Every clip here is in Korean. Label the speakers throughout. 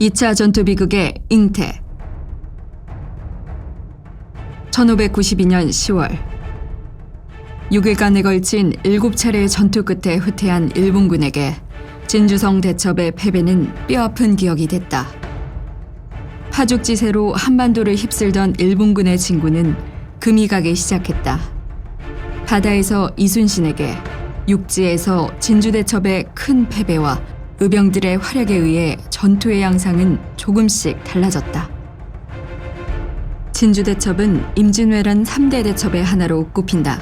Speaker 1: 2차 전투 비극의 잉태 1592년 10월 6일간에 걸친 7차례의 전투 끝에 후퇴한 일본군에게 진주성 대첩의 패배는 뼈아픈 기억이 됐다. 파죽지세로 한반도를 휩쓸던 일본군의 진군은 금이 가기 시작했다. 바다에서 이순신에게 육지에서 진주대첩의 큰 패배와 의병들의 활약에 의해 전투의 양상은 조금씩 달라졌다. 진주대첩은 임진왜란 3대 대첩의 하나로 꼽힌다.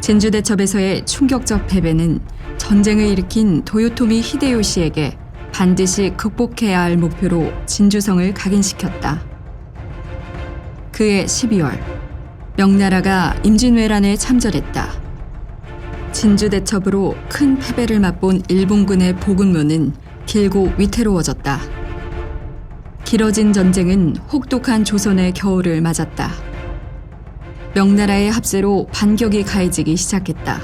Speaker 1: 진주대첩에서의 충격적 패배는 전쟁을 일으킨 도요토미 히데요시에게 반드시 극복해야 할 목표로 진주성을 각인시켰다. 그해 12월 명나라가 임진왜란에 참전했다. 진주 대첩으로 큰 패배를 맛본 일본군의 보군무는 길고 위태로워졌다. 길어진 전쟁은 혹독한 조선의 겨울을 맞았다. 명나라의 합세로 반격이 가해지기 시작했다.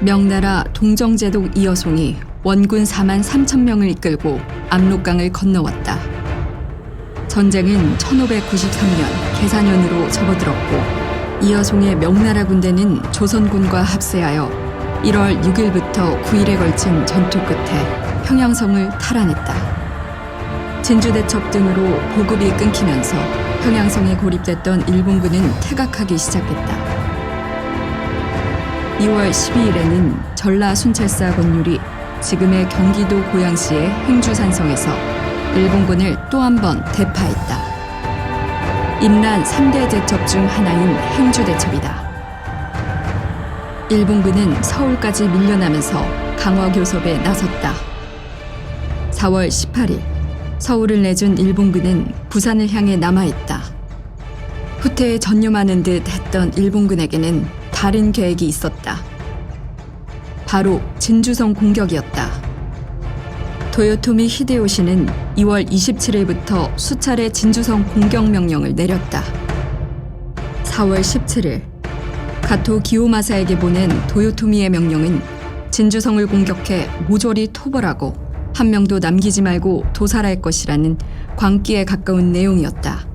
Speaker 1: 명나라 동정제독 이여송이 원군 4만 3천 명을 이끌고 압록강을 건너왔다. 전쟁은 1593년 계산년으로 접어들었고 이여송의 명나라 군대는 조선군과 합세하여 1월 6일부터 9일에 걸친 전투 끝에 평양성을 탈환했다. 진주대첩 등으로 보급이 끊기면서 평양성에 고립됐던 일본군은 퇴각하기 시작했다. 2월 12일에는 전라 순찰사 권율이 지금의 경기도 고양시의 행주산성에서 일본군을 또 한 번 대파했다. 임란 3대 대첩 중 하나인 행주 대첩이다. 일본군은 서울까지 밀려나면서 강화 교섭에 나섰다. 4월 18일 서울을 내준 일본군은 부산을 향해 남아있다. 후퇴에 전념하는 듯 했던 일본군에게는 다른 계획이 있었다. 바로 진주성 공격이었다. 도요토미 히데요시는 2월 27일부터 수차례 진주성 공격 명령을 내렸다. 4월 17일 가토 기요마사에게 보낸 도요토미의 명령은 진주성을 공격해 모조리 토벌하고 한 명도 남기지 말고 도살할 것이라는 광기에 가까운 내용이었다.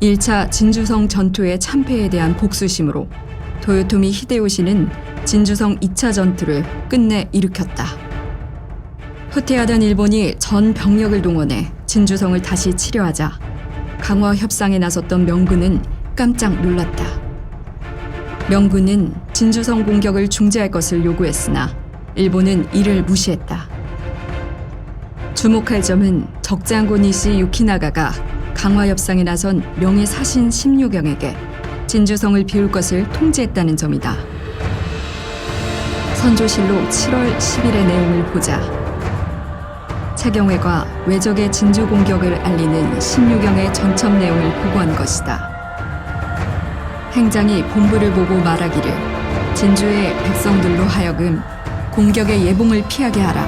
Speaker 1: 1차 진주성 전투의 참패에 대한 복수심으로 도요토미 히데요시는 진주성 2차 전투를 끝내 일으켰다. 후퇴하던 일본이 전 병력을 동원해 진주성을 다시 치려하자 강화 협상에 나섰던 명군은 깜짝 놀랐다. 명군은 진주성 공격을 중지할 것을 요구했으나 일본은 이를 무시했다. 주목할 점은 적장군 이시 유키나가가 강화 협상에 나선 명예 사신 심유경에게 진주성을 비울 것을 통지했다는 점이다. 선조실록 7월 10일의 내용을 보자. 차경회가 외적의 진주 공격을 알리는 심유경의 전첩 내용을 보고한 것이다. 행장이 본부를 보고 말하기를 진주의 백성들로 하여금 공격의 예봉을 피하게 하라.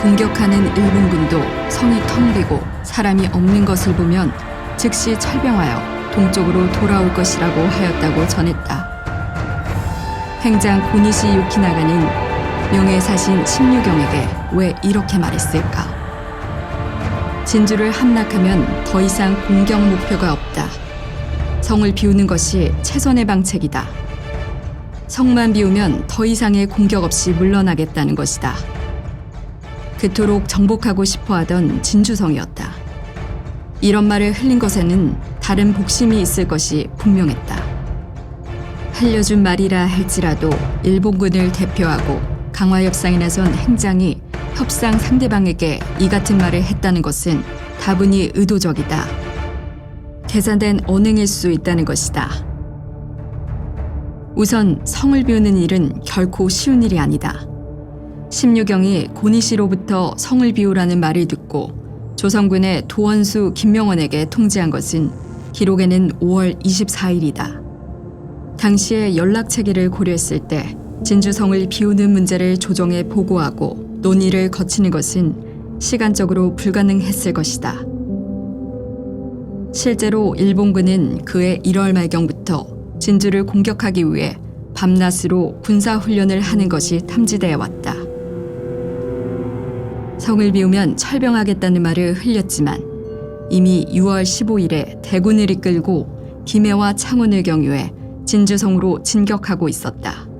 Speaker 1: 공격하는 일본군도 성이 텅 비고 사람이 없는 것을 보면 즉시 철병하여 동쪽으로 돌아올 것이라고 하였다고 전했다. 행장 고니시 유키나가는 명예사신 심유경에게 왜 이렇게 말했을까? 진주를 함락하면 더 이상 공격 목표가 없다. 성을 비우는 것이 최선의 방책이다. 성만 비우면 더 이상의 공격 없이 물러나겠다는 것이다. 그토록 정복하고 싶어 하던 진주성이었다. 이런 말을 흘린 것에는 다른 복심이 있을 것이 분명했다. 흘려준 말이라 할지라도 일본군을 대표하고 강화 협상에 나선 행장이 협상 상대방에게 이 같은 말을 했다는 것은 다분히 의도적이다. 계산된 언행일 수 있다는 것이다. 우선 성을 비우는 일은 결코 쉬운 일이 아니다. 심유경이 고니시로부터 성을 비우라는 말을 듣고 조선군의 도원수 김명원에게 통지한 것은 기록에는 5월 24일이다. 당시의 연락 체계를 고려했을 때 진주성을 비우는 문제를 조정에 보고하고 논의를 거치는 것은 시간적으로 불가능했을 것이다. 실제로 일본군은 그해 1월 말경부터 진주를 공격하기 위해 밤낮으로 군사 훈련을 하는 것이 탐지되어 왔다. 성을 비우면 철병하겠다는 말을 흘렸지만 이미 6월 15일에 대군을 이끌고 김해와 창원을 경유해 진주성으로 진격하고 있었다.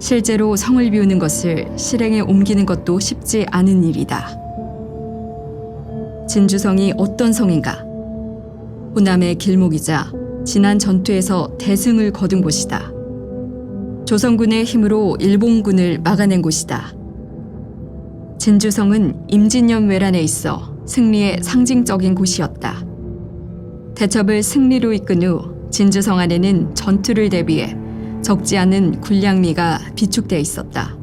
Speaker 1: 실제로 성을 비우는 것을 실행에 옮기는 것도 쉽지 않은 일이다. 진주성이 어떤 성인가? 호남의 길목이자 지난 전투에서 대승을 거둔 곳이다. 조선군의 힘으로 일본군을 막아낸 곳이다. 진주성은 임진년 외란에 있어 승리의 상징적인 곳이었다. 대첩을 승리로 이끈 후 진주성 안에는 전투를 대비해 적지 않은 군량미가 비축돼 있었다.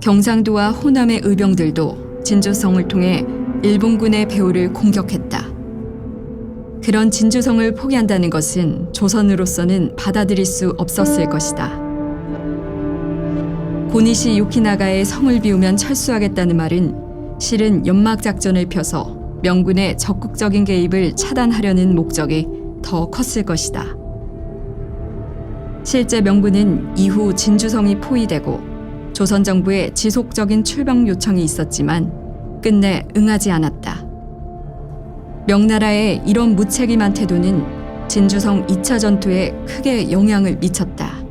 Speaker 1: 경상도와 호남의 의병들도 진주성을 통해 일본군의 배후를 공격했다. 그런 진주성을 포기한다는 것은 조선으로서는 받아들일 수 없었을 것이다. 고니시 유키나가의 성을 비우면 철수하겠다는 말은 실은 연막 작전을 펴서 명군의 적극적인 개입을 차단하려는 목적이 더 컸을 것이다. 실제 명군은 이후 진주성이 포위되고 조선 정부의 지속적인 출병 요청이 있었지만 끝내 응하지 않았다. 명나라의 이런 무책임한 태도는 진주성 2차 전투에 크게 영향을 미쳤다.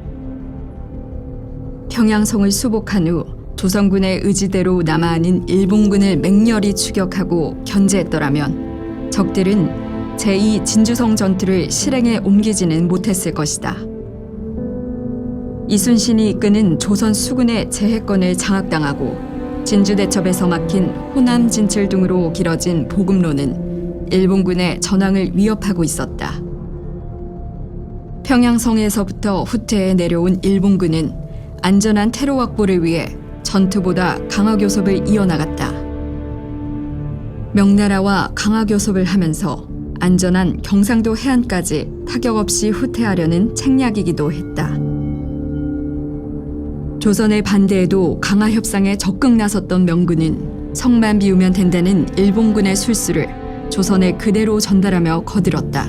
Speaker 1: 평양성을 수복한 후 조선군의 의지대로 남아있는 일본군을 맹렬히 추격하고 견제했더라면 적들은 제2 진주성 전투를 실행에 옮기지는 못했을 것이다. 이순신이 이끄는 조선 수군의 재해권을 장악당하고 진주대첩에서 막힌 호남 진출 등으로 길어진 보급로는 일본군의 전황을 위협하고 있었다. 평양성에서부터 후퇴해 내려온 일본군은 안전한 테러 확보를 위해 전투보다 강화교섭을 이어나갔다. 명나라와 강화교섭을 하면서 안전한 경상도 해안까지 타격 없이 후퇴하려는 책략이기도 했다. 조선의 반대에도 강화 협상에 적극 나섰던 명군은 성만 비우면 된다는 일본군의 술수를 조선에 그대로 전달하며 거들었다.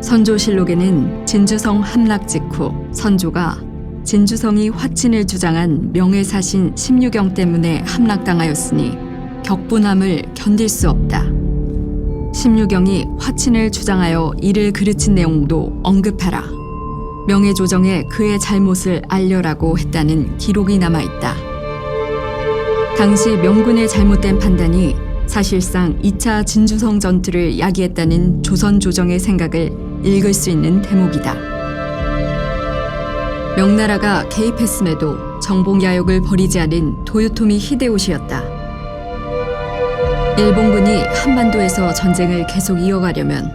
Speaker 1: 선조실록에는 진주성 함락 직후 선조가 진주성이 화친을 주장한 명예사신 심유경 때문에 함락당하였으니 격분함을 견딜 수 없다. 심유경이 화친을 주장하여 이를 그르친 내용도 언급하라. 명예조정에 그의 잘못을 알려라고 했다는 기록이 남아 있다. 당시 명군의 잘못된 판단이 사실상 2차 진주성 전투를 야기했다는 조선 조정의 생각을 읽을 수 있는 대목이다. 명나라가 개입했음에도 정복 야욕을 버리지 않은 도요토미 히데요시였다. 일본군이 한반도에서 전쟁을 계속 이어가려면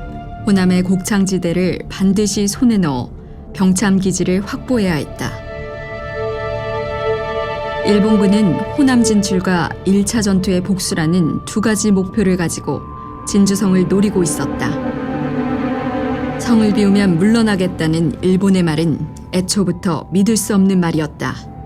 Speaker 1: 호남의 곡창지대를 반드시 손에 넣어 병참 기지를 확보해야 했다. 일본군은 호남 진출과 1차 전투의 복수라는 두 가지 목표를 가지고 진주성을 노리고 있었다. 성을 비우면 물러나겠다는 일본의 말은 애초부터 믿을 수 없는 말이었다.